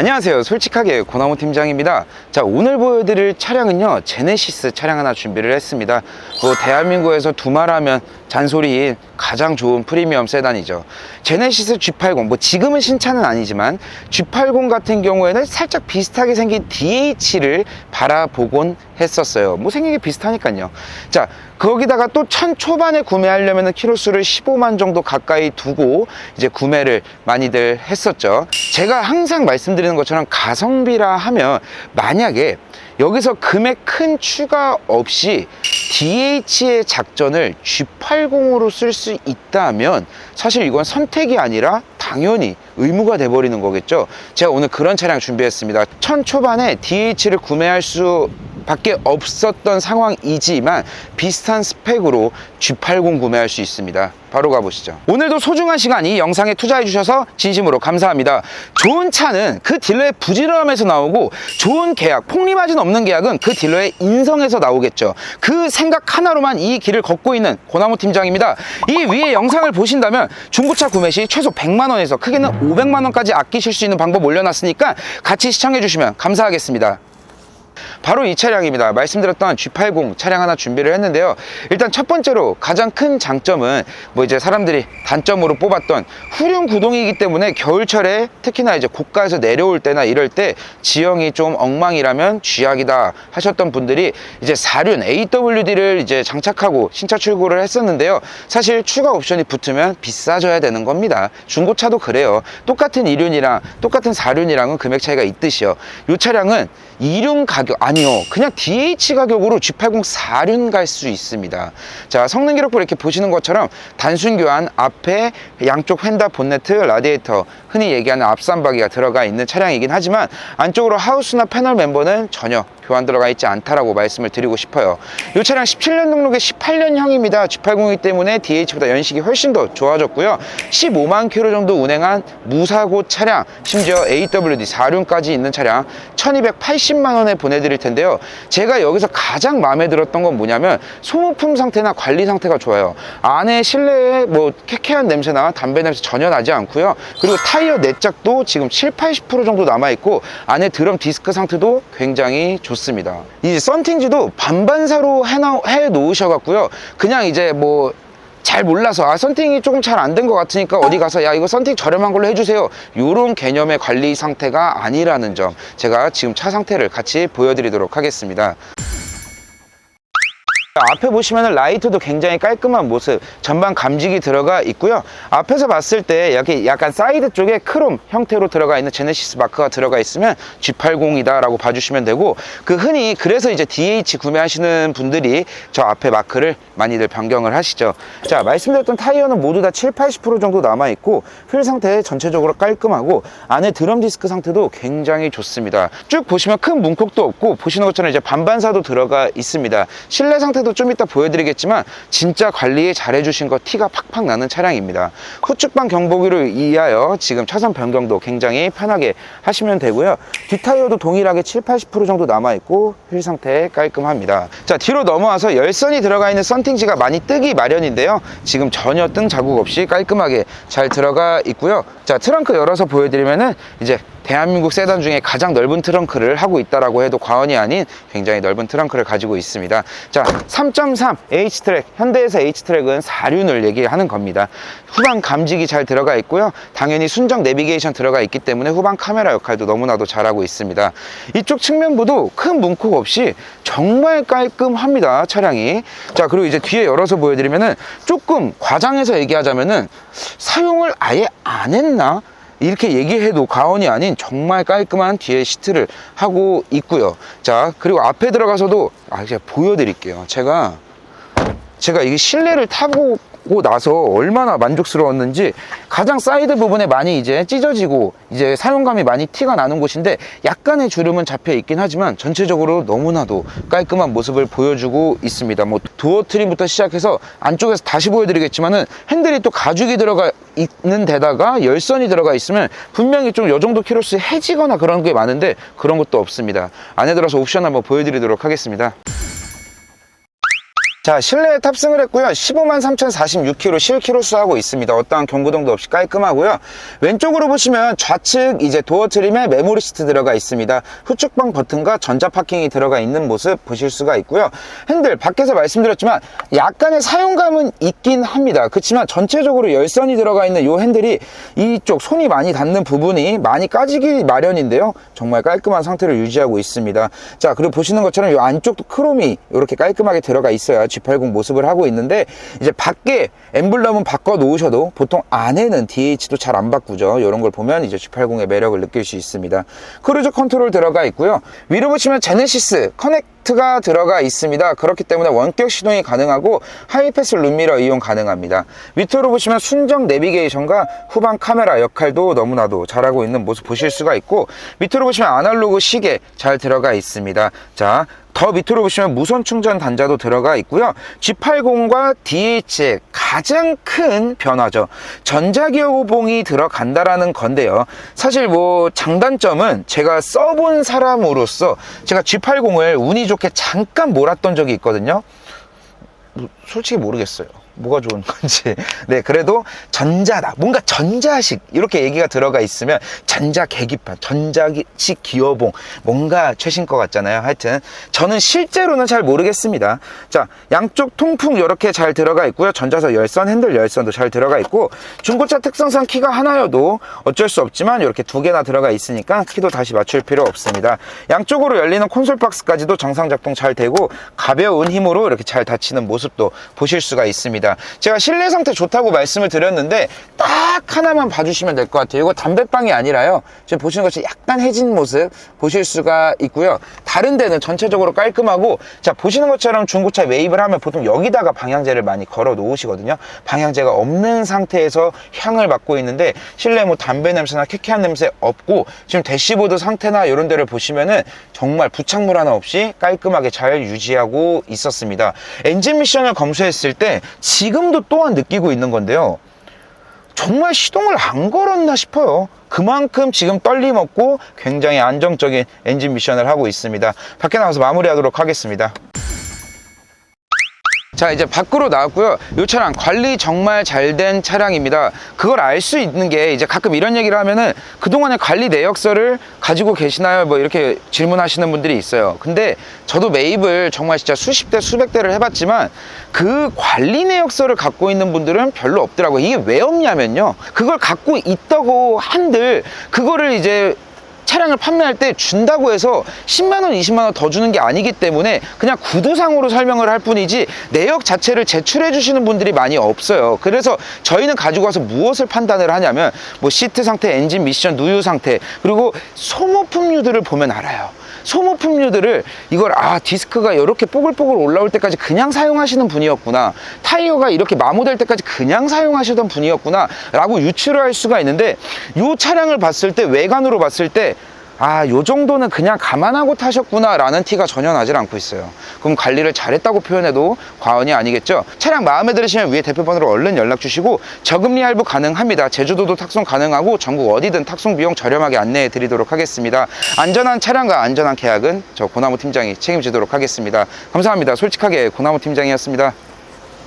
안녕하세요. 솔직하게 고나무 팀장입니다. 자, 오늘 보여드릴 차량은요, 제네시스 차량 하나 준비를 했습니다. 뭐, 대한민국에서 두말하면 잔소리인 가장 좋은 프리미엄 세단이죠. 제네시스 G80, 뭐, 지금은 신차는 아니지만, G80 같은 경우에는 살짝 비슷하게 생긴 DH를 바라보곤 했었어요. 뭐, 생긴 게 비슷하니까요. 자, 거기다가 또 천 초반에 구매하려면 키로수를 15만 정도 가까이 두고 이제 구매를 많이들 했었죠. 제가 항상 말씀드리는 것처럼 가성비라 하면 만약에 여기서 금액 큰 추가 없이 DH의 작전을 G80으로 쓸 수 있다면 사실 이건 선택이 아니라 당연히 의무가 돼버리는 거겠죠. 제가 오늘 그런 차량 준비했습니다. 천 초반에 DH를 구매할 수 밖에 없었던 상황이지만 비슷한 스펙으로 G80 구매할 수 있습니다. 바로 가보시죠. 오늘도 소중한 시간 이 영상에 투자해 주셔서 진심으로 감사합니다. 좋은 차는 그 딜러의 부지런함에서 나오고 좋은 계약, 폭리마진 없는 계약은 그 딜러의 인성에서 나오겠죠. 그 생각 하나로만 이 길을 걷고 있는 고나무 팀장입니다. 이 위에 영상을 보신다면 중고차 구매 시 최소 100만 원에서 크게는 500만 원까지 아끼실 수 있는 방법 올려놨으니까 같이 시청해 주시면 감사하겠습니다. 바로 이 차량입니다. 말씀드렸던 G80 차량 하나 준비를 했는데요. 일단 첫 번째로 가장 큰 장점은 뭐 이제 사람들이 단점으로 뽑았던 후륜 구동이기 때문에 겨울철에 특히나 이제 고가에서 내려올 때나 이럴 때 지형이 좀 엉망이라면 쥐약이다 하셨던 분들이 이제 4륜 AWD를 이제 장착하고 신차 출고를 했었는데요. 사실 추가 옵션이 붙으면 비싸져야 되는 겁니다. 중고차도 그래요. 똑같은 2륜이랑 똑같은 4륜이랑은 금액 차이가 있듯이요. 이 차량은 2륜 가격 아니요. 그냥 DH 가격으로 G80 4륜 갈 수 있습니다. 자 성능 기록부 이렇게 보시는 것처럼 단순 교환 앞에 양쪽 휀다 본네트 라디에이터 흔히 얘기하는 앞선바기가 들어가 있는 차량이긴 하지만 안쪽으로 하우스나 패널 멤버는 전혀 교환 들어가 있지 않다라고 말씀을 드리고 싶어요. 이 차량 17년 등록의 18년형입니다. G80이기 때문에 DH보다 연식이 훨씬 더 좋아졌고요. 15만 킬로 정도 운행한 무사고 차량 심지어 AWD 4륜까지 있는 차량 1280만 원에 보내드릴 텐데요. 제가 여기서 가장 마음에 들었던 건 뭐냐면 소모품 상태나 관리 상태가 좋아요. 안에 실내에 뭐 쾌쾌한 냄새나 담배 냄새 전혀 나지 않고요. 그리고 타이어 내짝도 지금 7, 80% 정도 남아있고 안에 드럼 디스크 상태도 굉장히 좋습니다 이 썬팅지도 반반사로 해 놓으셔 갖고요. 그냥 이제 뭐 잘 몰라서 아 썬팅이 조금 잘 안 된 것 같으니까 어디 가서 야 이거 썬팅 저렴한 걸로 해주세요. 요런 개념의 관리 상태가 아니라는 점 제가 지금 차 상태를 같이 보여드리도록 하겠습니다 앞에 보시면 라이트도 굉장히 깔끔한 모습 전방 감직이 들어가 있고요. 앞에서 봤을 때 여기 약간 사이드 쪽에 크롬 형태로 들어가 있는 제네시스 마크가 들어가 있으면 G80이다 라고 봐주시면 되고 그 흔히 그래서 이제 DH 구매하시는 분들이 저 앞에 마크를 많이들 변경을 하시죠. 자 말씀드렸던 타이어는 모두 다 7, 80% 정도 남아있고 휠 상태 전체적으로 깔끔하고 안에 드럼 디스크 상태도 굉장히 좋습니다. 쭉 보시면 큰 문콕도 없고 보시는 것처럼 이제 반반사도 들어가 있습니다. 실내 상태 도 좀 이따 보여드리겠지만 진짜 관리 잘해주신 거 티가 팍팍 나는 차량입니다. 후측방 경보기를 이하여 지금 차선 변경도 굉장히 편하게 하시면 되고요. 뒷타이어도 동일하게 7, 80% 정도 남아있고 휠 상태 깔끔합니다. 자 뒤로 넘어와서 열선이 들어가 있는 썬팅지가 많이 뜨기 마련인데요. 지금 전혀 뜬 자국 없이 깔끔하게 잘 들어가 있고요. 자 트렁크 열어서 보여드리면은 이제 대한민국 세단 중에 가장 넓은 트렁크를 하고 있다라고 해도 과언이 아닌 굉장히 넓은 트렁크를 가지고 있습니다. 자, 3.3 H트랙, 현대에서 H트랙은 4륜을 얘기하는 겁니다. 후방 감직이 잘 들어가 있고요. 당연히 순정 내비게이션 들어가 있기 때문에 후방 카메라 역할도 너무나도 잘하고 있습니다. 이쪽 측면부도 큰 문콕 없이 정말 깔끔합니다. 차량이. 자, 그리고 이제 뒤에 열어서 보여드리면은 조금 과장해서 얘기하자면은 사용을 아예 안 했나? 이렇게 얘기해도 과언이 아닌 정말 깔끔한 뒤에 시트를 하고 있고요. 자 그리고 앞에 들어가서도 아 제가 보여드릴게요. 제가 제가 이게 실내를 타고 고 나서 얼마나 만족스러웠는지 가장 사이드 부분에 많이 이제 찢어지고 이제 사용감이 많이 티가 나는 곳인데 약간의 주름은 잡혀 있긴 하지만 전체적으로 너무나도 깔끔한 모습을 보여주고 있습니다. 뭐 도어 트림부터 시작해서 안쪽에서 다시 보여드리겠지만은 핸들이 또 가죽이 들어가 있는 데다가 열선이 들어가 있으면 분명히 좀 요 정도 키로수 해지거나 그런 게 많은데 그런 것도 없습니다. 안에 들어서 옵션 한번 보여드리도록 하겠습니다 자, 실내에 탑승을 했고요. 15만 3,046km 실키로 수하고 있습니다. 어떠한 경고등도 없이 깔끔하고요. 왼쪽으로 보시면 좌측 이제 도어 트림에 메모리 시트 들어가 있습니다. 후측방 버튼과 전자 파킹이 들어가 있는 모습 보실 수가 있고요. 핸들 밖에서 말씀드렸지만 약간의 사용감은 있긴 합니다. 그렇지만 전체적으로 열선이 들어가 있는 이 핸들이 이쪽 손이 많이 닿는 부분이 많이 까지기 마련인데요. 정말 깔끔한 상태를 유지하고 있습니다. 자, 그리고 보시는 것처럼 이 안쪽도 크롬이 이렇게 깔끔하게 들어가 있어야 G80 모습을 하고 있는데 이제 밖에 엠블럼은 바꿔 놓으셔도 보통 안에는 DH도 잘 안 바꾸죠. 이런 걸 보면 이제 G80의 매력을 느낄 수 있습니다. 크루즈 컨트롤 들어가 있고요. 위로 보시면 제네시스 커넥트가 들어가 있습니다. 그렇기 때문에 원격 시동이 가능하고 하이패스 룸미러 이용 가능합니다. 밑으로 보시면 순정 내비게이션과 후방 카메라 역할도 너무나도 잘하고 있는 모습 보실 수가 있고 밑으로 보시면 아날로그 시계 잘 들어가 있습니다. 자, 더 밑으로 보시면 무선 충전 단자도 들어가 있고요. G80과 DH의 가장 큰 변화죠. 전자기어봉이 들어간다라는 건데요. 사실 뭐 장단점은 제가 써본 사람으로서 제가 G80을 운이 좋게 잠깐 몰았던 적이 있거든요. 뭐, 솔직히 모르겠어요. 뭐가 좋은 건지. 네, 그래도 전자다. 뭔가 전자식. 이렇게 얘기가 들어가 있으면 전자 계기판, 전자식 기어봉. 뭔가 최신 것 같잖아요. 하여튼. 저는 실제로는 잘 모르겠습니다. 자, 양쪽 통풍 이렇게 잘 들어가 있고요. 전자석 열선, 핸들 열선도 잘 들어가 있고, 중고차 특성상 키가 하나여도 어쩔 수 없지만 이렇게 두 개나 들어가 있으니까 키도 다시 맞출 필요 없습니다. 양쪽으로 열리는 콘솔 박스까지도 정상 작동 잘 되고, 가벼운 힘으로 이렇게 잘 닫히는 모습도 보실 수가 있습니다. 제가 실내 상태 좋다고 말씀을 드렸는데 딱 하나만 봐주시면 될 것 같아요. 이거 담배빵이 아니라요. 지금 보시는 것처럼 약간 해진 모습 보실 수가 있고요. 다른 데는 전체적으로 깔끔하고 자 보시는 것처럼 중고차 매입을 하면 보통 여기다가 방향제를 많이 걸어 놓으시거든요. 방향제가 없는 상태에서 향을 맡고 있는데 실내 뭐 담배 냄새나 쾌쾌한 냄새 없고 지금 대시보드 상태나 이런 데를 보시면은 정말 부착물 하나 없이 깔끔하게 잘 유지하고 있었습니다. 엔진 미션을 검수했을 때 지금도 또한 느끼고 있는 건데요. 정말 시동을 안 걸었나 싶어요. 그만큼 지금 떨림 없고 굉장히 안정적인 엔진 미션을 하고 있습니다. 밖에 나가서 마무리하도록 하겠습니다. 자 이제 밖으로 나왔고요. 이 차량 관리 정말 잘 된 차량입니다. 그걸 알 수 있는 게 이제 가끔 이런 얘기를 하면은 그동안의 관리 내역서를 가지고 계시나요? 뭐 이렇게 질문하시는 분들이 있어요. 근데 저도 매입을 정말 진짜 수십 대 수백 대를 해봤지만 그 관리 내역서를 갖고 있는 분들은 별로 없더라고요. 이게 왜 없냐면요. 그걸 갖고 있다고 한들 그거를 이제 차량을 판매할 때 준다고 해서 10만원, 20만원 더 주는 게 아니기 때문에 그냥 구두상으로 설명을 할 뿐이지 내역 자체를 제출해 주시는 분들이 많이 없어요. 그래서 저희는 가지고 와서 무엇을 판단을 하냐면 뭐 시트 상태, 엔진 미션, 누유 상태, 그리고 소모품류들을 보면 알아요. 소모품류들을 이걸 아 디스크가 이렇게 뽀글뽀글 올라올 때까지 그냥 사용하시는 분이었구나. 타이어가 이렇게 마모될 때까지 그냥 사용하시던 분이었구나. 라고 유추를 할 수가 있는데 이 차량을 봤을 때 외관으로 봤을 때 아, 요 정도는 그냥 감안하고 타셨구나 라는 티가 전혀 나질 않고 있어요. 그럼 관리를 잘했다고 표현해도 과언이 아니겠죠? 차량 마음에 들으시면 위에 대표번호로 얼른 연락 주시고 저금리 할부 가능합니다. 제주도도 탁송 가능하고 전국 어디든 탁송 비용 저렴하게 안내해 드리도록 하겠습니다. 안전한 차량과 안전한 계약은 저 고나무 팀장이 책임지도록 하겠습니다. 감사합니다. 솔직하게 고나무 팀장이었습니다.